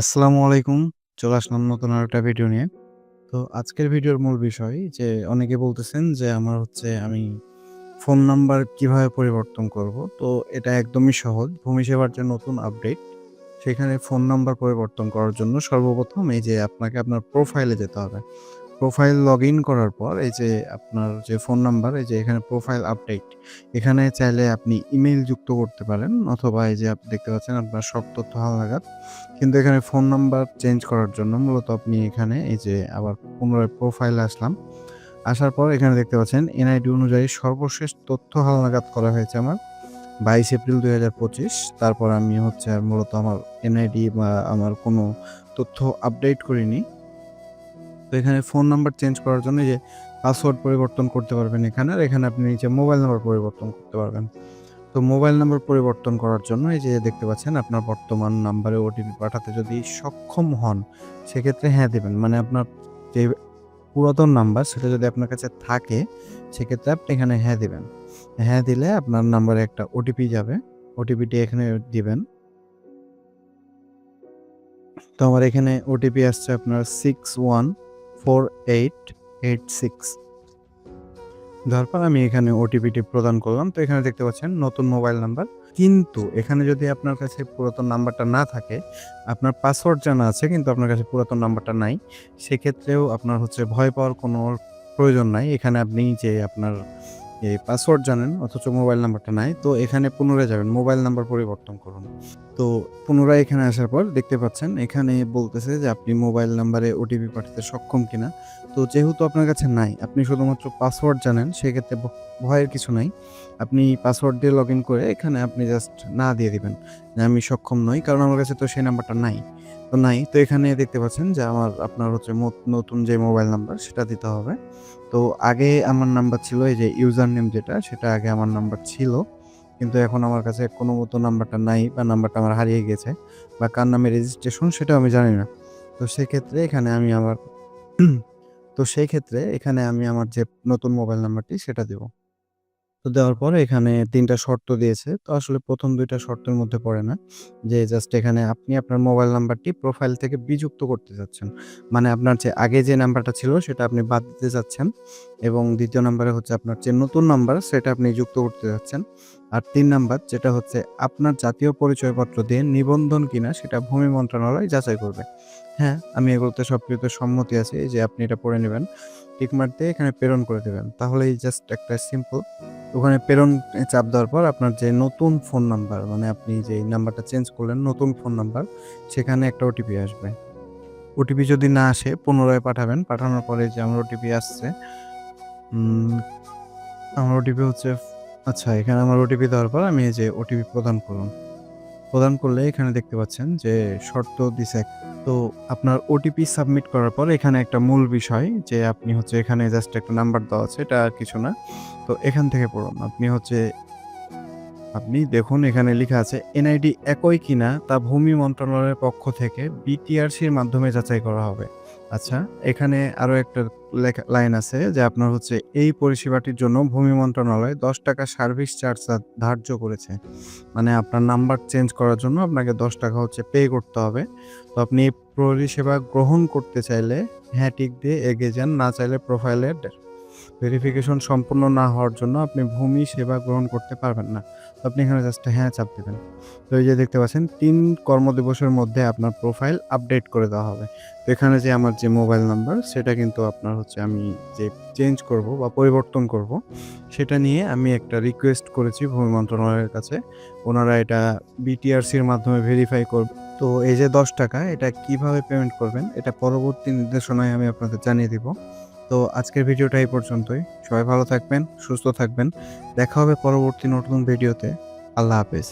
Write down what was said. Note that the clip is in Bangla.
আসসালামু আলাইকুম। চলে আসলাম নতুন আর একটা ভিডিও নিয়ে। তো আজকের ভিডিওর মূল বিষয় যে অনেকে বলতেছেন যে আমার হচ্ছে আমি ফোন নাম্বার কীভাবে পরিবর্তন করব। তো এটা একদমই সহজ। ভূমি সেবার যে নতুন আপডেট সেখানে ফোন নাম্বার পরিবর্তন করার জন্য সর্বপ্রথম এই যে আপনাকে আপনার প্রোফাইলে যেতে হবে। প্রোফাইল লগইন করার পর এই যে আপনার যে ফোন নাম্বার এই যে এখানে প্রোফাইল আপডেট এখানে চাইলে আপনি ইমেইল যুক্ত করতে পারেন অথবা এই যে আপনি দেখতে পাচ্ছেন আপনার সব তথ্য হালনাগাদ। কিন্তু এখানে ফোন নাম্বার চেঞ্জ করার জন্য মূলত আপনি এখানে এই যে আবার পুনরায় প্রোফাইলে আসলাম। আসার পর এখানে দেখতে পাচ্ছেন এনআইডি অনুযায়ী সর্বশেষ তথ্য হালনাগাদ করা হয়েছে আমার ২২ এপ্রিল ২০২৫ তারপর আমি হচ্ছে আর মূলত আমার এনআইডি বা আমার কোনো তথ্য আপডেট করিনি। তো এখানে ফোন নাম্বার চেঞ্জ করার জন্য যে পাসওয়ার্ড পরিবর্তন করতে পারবেন এখানে। আর এখানে আপনি নিচে মোবাইল নাম্বার পরিবর্তন করতে পারবেন। তো মোবাইল নাম্বার পরিবর্তন করার জন্য এই যে দেখতে পাচ্ছেন আপনার বর্তমান নাম্বারে ওটিপি পাঠাতে যদি সক্ষম হন, সেক্ষেত্রে হ্যাঁ দেবেন মানে আপনার যে পুরাতন নাম্বার সেটা যদি আপনার কাছে থাকে, সেক্ষেত্রে আপনি এখানে হ্যাঁ দেবেন হ্যাঁ দিলে আপনার নাম্বারে একটা ওটিপি যাবে। ওটিপিটি এখানে দিবেন। তো আমার এখানে ওটিপি আসছে আপনার 614886 সিক্স পর আমি এখানে ওটিপিটি প্রদান করলাম। তো এখানে দেখতে পাচ্ছেন নতুন মোবাইল নাম্বার। কিন্তু এখানে যদি আপনার কাছে পুরাতন নাম্বারটা না থাকে, আপনার পাসওয়ার্ড জানা আছে কিন্তু আপনার কাছে পুরাতন নাম্বারটা নাই, সেক্ষেত্রেও আপনার হচ্ছে ভয় পাওয়ার কোনো প্রয়োজন নাই। এখানে আপনি যে আপনার এই পাসওয়ার্ড জানেন অথচ মোবাইল নাম্বারটা নাই। তো এখানে পুনরায় যাবেন মোবাইল নাম্বার পরিবর্তন করুন। তো পুনরায় এখানে আসার পর দেখতে পাচ্ছেন এখানে বলতেছে যে আপনি মোবাইল নাম্বারে ওটিপি পাঠাতে সক্ষম কিনা। তো যেহেতু আপনার কাছে নাই, আপনি শুধুমাত্র পাসওয়ার্ড জানেন সেক্ষেত্রে ভয়ের কিছু নাই। আপনি পাসওয়ার্ড দিয়ে লগইন করে এখানে আপনি জাস্ট না দিয়ে দিবেন যে আমি সক্ষম নই। কারণ আমার কাছে তো সেই নাম্বারটা নাই। তো নাই। তো এখানে দেখতে পাচ্ছেন যে আমার, আপনার হচ্ছে নতুন যে মোবাইল নাম্বার সেটা দিতে হবে। তো আগে আমার নাম্বার ছিল এই যে ইউজার নেম যেটা, সেটা আগে আমার নাম্বার ছিল। কিন্তু এখন আমার কাছে কোনো মতো নাম্বারটা নাই বা নাম্বারটা আমার হারিয়ে গেছে বা কার নামে রেজিস্ট্রেশন সেটাও আমি জানি না। তো সেক্ষেত্রে এখানে আমি আমার, তো সেই ক্ষেত্রে এখানে আমি আমার যে নতুন মোবাইল নাম্বারটি সেটা দিব। দেওয়ার পরে এখানে তিনটা শর্ত দিয়েছে। তো আসলে প্রথম দুইটা শর্তের মধ্যে পড়ে না। যে জাস্ট এখানে আপনি আপনার মোবাইল নাম্বারটি প্রোফাইল থেকে বিযুক্ত করতে চাচ্ছেন। মানে আপনার যে আগে যে নাম্বারটা ছিল সেটা আপনি বাদ দিতে চাচ্ছেন এবং দ্বিতীয় নাম্বারে হচ্ছে আপনার যে নতুন নাম্বার সেটা আপনি যুক্ত করতে যাচ্ছেন। আর তিন নাম্বার যেটা হচ্ছে আপনার জাতীয় পরিচয়পত্র দিয়ে নিবন্ধন কিনা সেটা ভূমি মন্ত্রণালয় যাচাই করবে। হ্যাঁ, আমি এগুলোতে সব কিছুতে সম্মতি আছে যে আপনি এটা পড়ে নেবেন টিক মার্ক দিয়ে এখানে প্রেরণ করে দিবেন। তাহলেই জাস্ট একটা সিম্পল ওখানে প্রেরণ চাপ দেওয়ার পর আপনার যে নতুন ফোন নাম্বার মানে আপনি যে নাম্বারটা চেঞ্জ করলেন, নতুন ফোন নাম্বার সেখানে একটা ওটিপি আসবে। ওটিপি যদি না আসে, পুনরায় পাঠাবেন। পাঠানোর পরে যে আমার ওটিপি আসছে আমার ওটিপি হচ্ছে আচ্ছা এখানে আমার ওটিপি দেওয়ার পর আমি এই যে ওটিপি প্রদান করলাম। প্রদান করলে এখানে দেখতে পাচ্ছেন যে শর্ত দিছে তো আপনার ওটিপি সাবমিট করার পর এখানে একটা মূল বিষয় যে আপনি হচ্ছে এখানে জাস্ট একটা নাম্বার দেওয়া আছে, এটা আর কিছু না। তো এখান থেকে পড়ুন। আপনি হচ্ছে আপনি দেখুন এখানে লিখা আছে এনআইডি একই কিনা তা ভূমি মন্ত্রণালয়ের পক্ষ থেকে বিটিআরসির মাধ্যমে যাচাই করা হবে। আচ্ছা এখানে আরও একটা লাইন আছে যে আপনার হচ্ছে এই পরিষেবাটির জন্য ভূমি মন্ত্রণালয় ৳১০ সার্ভিস চার্জ ধার্য করেছে। মানে আপনার নাম্বার চেঞ্জ করার জন্য আপনাকে ৳১০ হচ্ছে পে করতে হবে। তো আপনি এই পরিষেবা গ্রহণ করতে চাইলে হ্যাঁ টিক দিয়ে এগিয়ে যান। না চাইলে প্রোফাইলে ডে ভেরিফিকেশন সম্পূর্ণ না হওয়ার জন্য আপনি ভূমি সেবা গ্রহণ করতে পারবেন না। তো আপনি এখানে জাস্ট হ্যাঁ চাপ দেবেন তো এই যে দেখতে পাচ্ছেন, তিন কর্মদিবসের মধ্যে আপনার প্রোফাইল আপডেট করে দেওয়া হবে। তো এখানে যে আমার যে মোবাইল নাম্বার সেটা কিন্তু আপনার হচ্ছে আমি যে চেঞ্জ করব বা পরিবর্তন করব, সেটা নিয়ে আমি একটা রিকোয়েস্ট করেছি ভূমি মন্ত্রণালয়ের কাছে। ওনারা এটা বিটিআরসির মাধ্যমে ভেরিফাই করবে। তো এই যে ৳১০ এটা কীভাবে পেমেন্ট করবেন, এটা পরবর্তী নির্দেশনায় আমি আপনাদের জানিয়ে দিব। তো আজকের ভিডিওটা এই পর্যন্তই। সবাই ভালো থাকবেন, সুস্থ থাকবেন। দেখা হবে পরবর্তী নতুন ভিডিওতে। আল্লাহ হাফেজ।